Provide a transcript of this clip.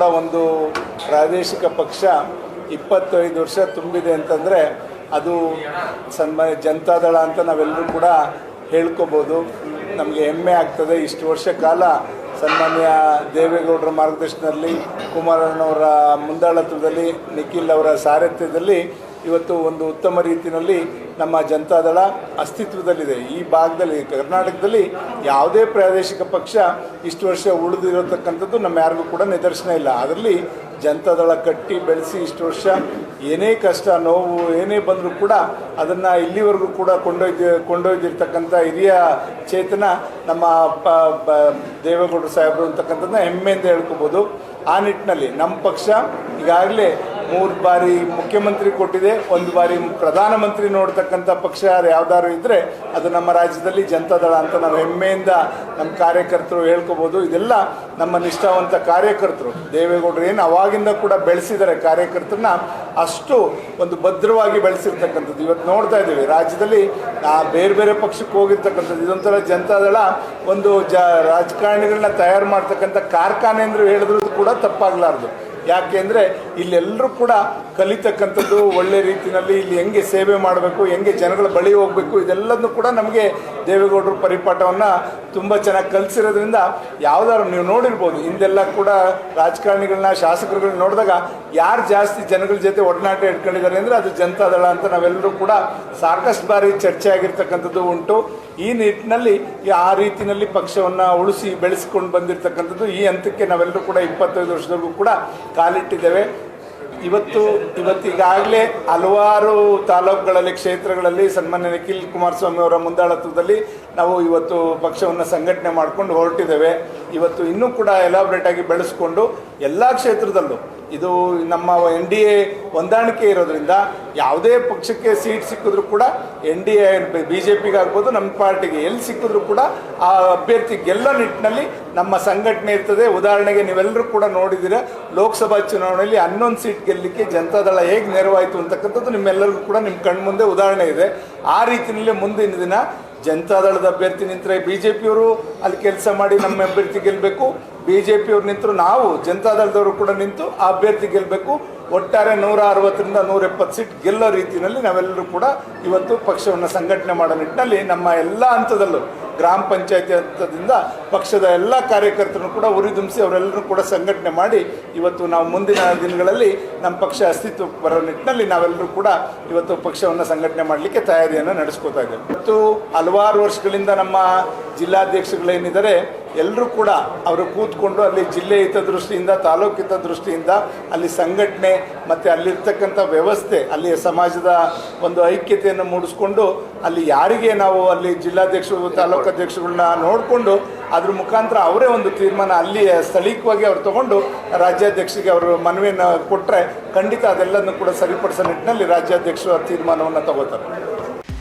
ಕೂಡ ಒಂದು ಪ್ರಾದೇಶಿಕ ಪಕ್ಷ ಇಪ್ಪತ್ತೈದು ವರ್ಷ ತುಂಬಿದೆ ಅಂತಂದರೆ ಅದು ಸನ್ಮಾನ್ಯ ಜನತಾದಳ ಅಂತ ನಾವೆಲ್ಲರೂ ಕೂಡ ಹೇಳ್ಕೊಬೋದು. ನಮಗೆ ಹೆಮ್ಮೆ ಆಗ್ತದೆ. ಇಷ್ಟು ವರ್ಷ ಕಾಲ ಸನ್ಮಾನ್ಯ ದೇವೇಗೌಡರ ಮಾರ್ಗದರ್ಶನದಲ್ಲಿ, ಕುಮಾರಣ್ಣವರ ಮುಂದಾಳತ್ವದಲ್ಲಿ, ನಿಖಿಲ್ ಅವರ ಸಾರಥ್ಯದಲ್ಲಿ ಇವತ್ತು ಒಂದು ಉತ್ತಮ ರೀತಿಯಲ್ಲಿ ನಮ್ಮ ಜನತಾದಳ ಅಸ್ತಿತ್ವದಲ್ಲಿದೆ. ಈ ಭಾಗದಲ್ಲಿ, ಕರ್ನಾಟಕದಲ್ಲಿ ಯಾವುದೇ ಪ್ರಾದೇಶಿಕ ಪಕ್ಷ ಇಷ್ಟು ವರ್ಷ ಉಳಿದಿರತಕ್ಕಂಥದ್ದು ನಮ್ಮ ಯಾರಿಗೂ ಕೂಡ ನಿದರ್ಶನ ಇಲ್ಲ. ಅದರಲ್ಲಿ ಜನತಾದಳ ಕಟ್ಟಿ ಬೆಳೆಸಿ ಇಷ್ಟು ವರ್ಷ ಏನೇ ಕಷ್ಟ, ನೋವು, ಏನೇ ಬಂದರೂ ಕೂಡ ಅದನ್ನು ಇಲ್ಲಿವರೆಗೂ ಕೂಡ ಕೊಂಡೊಯ್ದು, ಕೊಂಡೊಯ್ದಿರ್ತಕ್ಕಂಥ ಹಿರಿಯ ಚೇತನ ನಮ್ಮ ಪ ಬ ದೇವೇಗೌಡರು ಸಾಹೇಬರು ಅಂತಕ್ಕಂಥದ್ದನ್ನ ಹೆಮ್ಮೆಯಿಂದ ಹೇಳ್ಕೊಬೋದು. ಆ ನಿಟ್ಟಿನಲ್ಲಿ ನಮ್ಮ ಪಕ್ಷ ಈಗಾಗಲೇ ಮೂರು ಬಾರಿ ಮುಖ್ಯಮಂತ್ರಿ ಕೊಟ್ಟಿದೆ, ಒಂದು ಬಾರಿ ಪ್ರಧಾನಮಂತ್ರಿ ನೋಡ್ತಕ್ಕಂಥ ಪಕ್ಷ ಯಾವ್ದಾದ್ರು ಇದ್ದರೆ ಅದು ನಮ್ಮ ರಾಜ್ಯದಲ್ಲಿ ಜನತಾದಳ ಅಂತ ನಾವು ಹೆಮ್ಮೆಯಿಂದ ನಮ್ಮ ಕಾರ್ಯಕರ್ತರು ಹೇಳ್ಕೋಬೋದು. ಇದೆಲ್ಲ ನಮ್ಮ ನಿಷ್ಠಾವಂತ ಕಾರ್ಯಕರ್ತರು. ದೇವೇಗೌಡರು ಏನು ಅವಾಗಿಂದ ಕೂಡ ಬೆಳೆಸಿದ್ದಾರೆ ಕಾರ್ಯಕರ್ತರನ್ನ. ಅಷ್ಟು ಒಂದು ಭದ್ರವಾಗಿ ಬೆಳೆಸಿರ್ತಕ್ಕಂಥದ್ದು. ಇವತ್ತು ನೋಡ್ತಾ ಇದ್ದೀವಿ, ರಾಜ್ಯದಲ್ಲಿ ಆ ಬೇರೆ ಬೇರೆ ಪಕ್ಷಕ್ಕೆ ಹೋಗಿರ್ತಕ್ಕಂಥದ್ದು. ಇದೊಂಥರ ಜನತಾದಳ ಒಂದು ಜ ರಾಜಕಾರಣಿಗಳನ್ನ ತಯಾರು ಮಾಡ್ತಕ್ಕಂಥ ಕಾರ್ಖಾನೆ ಅಂದ್ರೆ ಹೇಳಿದ್ರು ಕೂಡ ತಪ್ಪಾಗಲಾರ್ದು. ಯಾಕೆ ಅಂದರೆ ಇಲ್ಲೆಲ್ಲರೂ ಕೂಡ ಕಲಿತಕ್ಕಂಥದ್ದು ಒಳ್ಳೆ ರೀತಿಯಲ್ಲಿ ಇಲ್ಲಿ ಹೆಂಗೆ ಸೇವೆ ಮಾಡಬೇಕು, ಹೆಂಗೆ ಜನಗಳ ಬಳಿ ಹೋಗಬೇಕು, ಇದೆಲ್ಲದನ್ನು ಕೂಡ ನಮಗೆ ದೇವೇಗೌಡರು ಪರಿಪಾಠವನ್ನು ತುಂಬ ಚೆನ್ನಾಗಿ ಕಲಿಸಿರೋದ್ರಿಂದ ಯಾವ್ದಾದ್ರು ನೀವು ನೋಡಿರ್ಬೋದು. ಹಿಂದೆಲ್ಲ ಕೂಡ ರಾಜಕಾರಣಿಗಳನ್ನ, ಶಾಸಕರುಗಳನ್ನ ನೋಡಿದಾಗ ಯಾರು ಜಾಸ್ತಿ ಜನಗಳ ಜೊತೆ ಒಡನಾಟ ಇಟ್ಕೊಂಡಿದ್ದಾರೆ ಅಂದರೆ ಅದು ಜನತಾದಳ ಅಂತ ನಾವೆಲ್ಲರೂ ಕೂಡ ಸಾಕಷ್ಟು ಬಾರಿ ಚರ್ಚೆ ಆಗಿರ್ತಕ್ಕಂಥದ್ದು ಉಂಟು. ಈ ನಿಟ್ಟಿನಲ್ಲಿ ಆ ರೀತಿಯಲ್ಲಿ ಪಕ್ಷವನ್ನು ಉಳಿಸಿ ಬೆಳೆಸ್ಕೊಂಡು ಬಂದಿರತಕ್ಕಂಥದ್ದು ಈ ಹಂತಕ್ಕೆ ನಾವೆಲ್ಲರೂ ಕೂಡ ಇಪ್ಪತ್ತೈದು ವರ್ಷದವರೆಗೂ ಕೂಡ ಕಾಲಿಟ್ಟಿದ್ದೇವೆ. ಇವತ್ತು ಇವತ್ತಿಗಾಗಲೇ ಹಲವಾರು ತಾಲೂಕುಗಳಲ್ಲಿ, ಕ್ಷೇತ್ರಗಳಲ್ಲಿ ಸನ್ಮಾನ್ಯ ನಿಖಿಲ್ ಕುಮಾರಸ್ವಾಮಿ ಅವರ ಮುಂದಾಳತ್ವದಲ್ಲಿ ನಾವು ಇವತ್ತು ಪಕ್ಷವನ್ನು ಸಂಘಟನೆ ಮಾಡ್ಕೊಂಡು ಹೊರಟಿದ್ದೇವೆ. ಇವತ್ತು ಇನ್ನೂ ಕೂಡ ಎಲಾಬ್ರೇಟ್ ಆಗಿ ಬೆಳೆಸ್ಕೊಂಡು ಎಲ್ಲ ಕ್ಷೇತ್ರದಲ್ಲೂ ಇದು ನಮ್ಮ ಎನ್ ಡಿ ಎ ಹೊಂದಾಣಿಕೆ ಇರೋದ್ರಿಂದ ಯಾವುದೇ ಪಕ್ಷಕ್ಕೆ ಸೀಟ್ ಸಿಕ್ಕಿದ್ರು ಕೂಡ N D A B J ಪಿಗೆ ಆಗ್ಬೋದು ನಮ್ಮ ಪಾರ್ಟಿಗೆ ಎಲ್ಲಿ ಸಿಕ್ಕಿದ್ರು ಕೂಡ ಆ ಅಭ್ಯರ್ಥಿ ಗೆಲ್ಲೋ ನಿಟ್ಟಿನಲ್ಲಿ ನಮ್ಮ ಸಂಘಟನೆ ಇರ್ತದೆ. ಉದಾಹರಣೆಗೆ ನೀವೆಲ್ಲರೂ ಕೂಡ ನೋಡಿದ್ದೀರ, ಲೋಕಸಭಾ ಚುನಾವಣೆಯಲ್ಲಿ ಹನ್ನೊಂದು ಸೀಟ್ ಗೆಲ್ಲಲಿಕ್ಕೆ ಜನತಾದಳ ಹೇಗೆ ನೆರವಾಯಿತು ಅಂತಕ್ಕಂಥದ್ದು ನಿಮ್ಮೆಲ್ಲರಿಗೂ ಕೂಡ ನಿಮ್ಮ ಕಣ್ಮುಂದೆ ಉದಾಹರಣೆ ಇದೆ. ಆ ರೀತಿಯಲ್ಲಿ ಮುಂದಿನ ದಿನ ಜನತಾದಳದ ಅಭ್ಯರ್ಥಿ ನಿಂತರೆ ಬಿ ಜೆ ಪಿಯವರು ಅಲ್ಲಿ ಕೆಲಸ ಮಾಡಿ ನಮ್ಮ ಅಭ್ಯರ್ಥಿ ಗೆಲ್ಲಬೇಕು. ಬಿ ಜೆ ಪಿಯವ್ರು ನಿಂತರು, ನಾವು ಜನತಾದಳದವರು ಕೂಡ ನಿಂತು ಆ ಅಭ್ಯರ್ಥಿ ಗೆಲ್ಲಬೇಕು ಒಟ್ಟಾರೆ ನೂರ ಅರವತ್ತರಿಂದ ನೂರ ಎಪ್ಪತ್ತು ಸೀಟ್ ಗೆಲ್ಲೋ ರೀತಿಯಲ್ಲಿ ನಾವೆಲ್ಲರೂ ಕೂಡ ಇವತ್ತು ಪಕ್ಷವನ್ನು ಸಂಘಟನೆ ಮಾಡೋ ನಿಟ್ಟಿನಲ್ಲಿ ನಮ್ಮ ಎಲ್ಲ ಹಂತದಲ್ಲೂ ಗ್ರಾಮ ಪಂಚಾಯತಿ ಹಂತದಿಂದ ಪಕ್ಷದ ಎಲ್ಲ ಕಾರ್ಯಕರ್ತರನ್ನು ಕೂಡ ಉರಿದುಂಬಿಸಿ ಅವರೆಲ್ಲರೂ ಕೂಡ ಸಂಘಟನೆ ಮಾಡಿ ಇವತ್ತು ನಾವು ಮುಂದಿನ ದಿನಗಳಲ್ಲಿ ನಮ್ಮ ಪಕ್ಷ ಅಸ್ತಿತ್ವಕ್ಕೆ ಬರೋ ನಿಟ್ಟಿನಲ್ಲಿ ನಾವೆಲ್ಲರೂ ಕೂಡ ಇವತ್ತು ಪಕ್ಷವನ್ನು ಸಂಘಟನೆ ಮಾಡಲಿಕ್ಕೆ ತಯಾರಿಯನ್ನು ನಡೆಸ್ಕೋತಾ ಇದ್ದೇವೆ. ಇವತ್ತು ಹಲವಾರು ವರ್ಷಗಳಿಂದ ನಮ್ಮ ಜಿಲ್ಲಾಧ್ಯಕ್ಷಗಳೇನಿದ್ದಾರೆ ಎಲ್ಲರೂ ಕೂಡ ಅವರು ಕೂತ್ಕೊಂಡು ಅಲ್ಲಿ ಜಿಲ್ಲೆ ಹಿತದೃಷ್ಟಿಯಿಂದ, ತಾಲೂಕು ಹಿತದೃಷ್ಟಿಯಿಂದ ಅಲ್ಲಿ ಸಂಘಟನೆ ಮತ್ತು ಅಲ್ಲಿರ್ತಕ್ಕಂಥ ವ್ಯವಸ್ಥೆ, ಅಲ್ಲಿಯ ಸಮಾಜದ ಒಂದು ಐಕ್ಯತೆಯನ್ನು ಮೂಡಿಸ್ಕೊಂಡು ಅಲ್ಲಿ ಯಾರಿಗೆ ನಾವು ಅಲ್ಲಿ ಜಿಲ್ಲಾಧ್ಯಕ್ಷರು, ತಾಲೂಕು ನೋಡಿಕೊಂಡು ಅದ್ರ ಮುಖಾಂತರ ಅವರೇ ಒಂದು ತೀರ್ಮಾನ ಅಲ್ಲಿ ಸ್ಥಳೀಯವಾಗಿ ಅವ್ರು ತಗೊಂಡು ರಾಜ್ಯಾಧ್ಯಕ್ಷರಿಗೆ ಅವರು ಮನವಿಯನ್ನು ಕೊಟ್ಟರೆ ಖಂಡಿತ ಅದೆಲ್ಲದನ್ನು ಕೂಡ ಸರಿಪಡಿಸೋ ನಿಟ್ಟಿನಲ್ಲಿ ರಾಜ್ಯಾಧ್ಯಕ್ಷರು ಆ ತೀರ್ಮಾನವನ್ನು ತಗೋತಾರೆ.